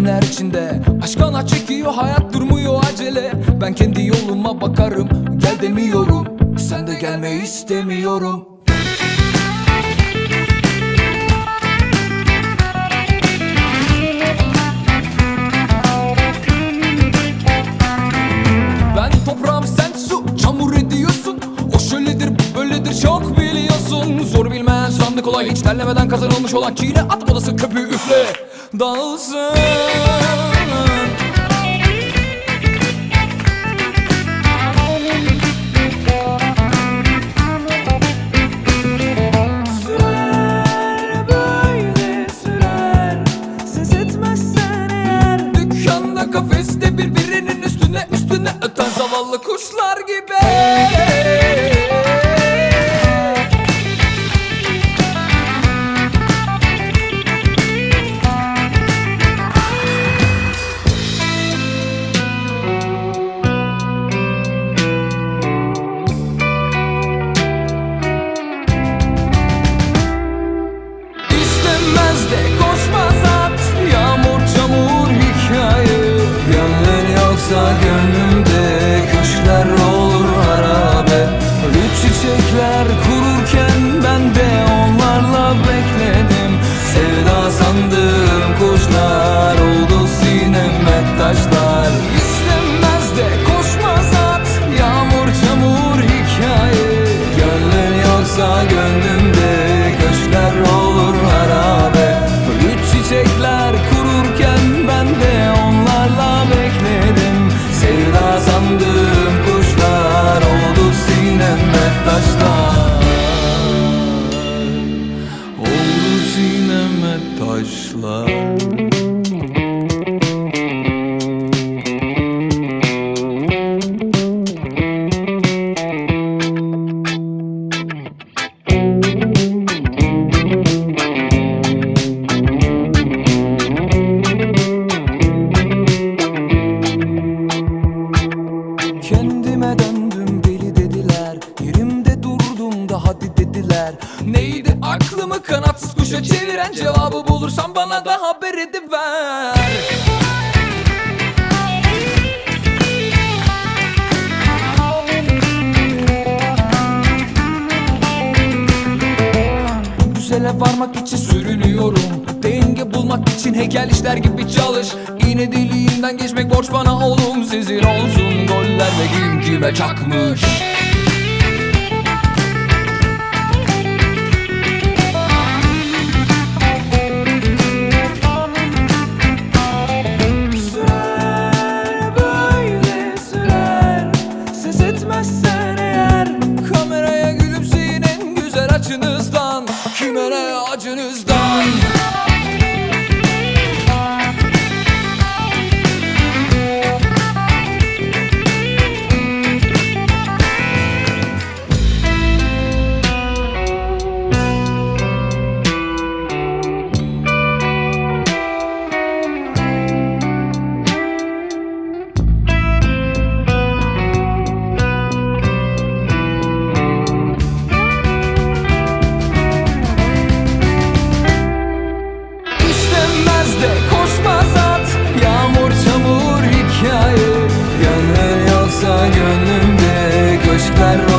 Alemler içinde. Aşk çekiyor hayat durmuyor acele. Ben kendi yoluma bakarım Gel demiyorum. Sen de gelmeyi istemiyorum. Biliyorsun. Zor bilmeyen sandı kolay. Hiç terlemeden kazanılmış olan Çiğne at odası köpüğü üfle. Dükkanda kafeste birbirinin üstüne üstüne öten zavallı kuşlar gibi taşlar Neydi aklımı kanatsız kuşa çeviren Cevabı bulursan bana da haber ediver. Güzele varmak için sürünüyorum. Denge bulmak için heykel işler gibi çalış. İğne deliğinden geçmek borç bana oğlum. Sizin olsun. Goller ve kim kime çakmış acınızdan yoksa gönlümde Köşkler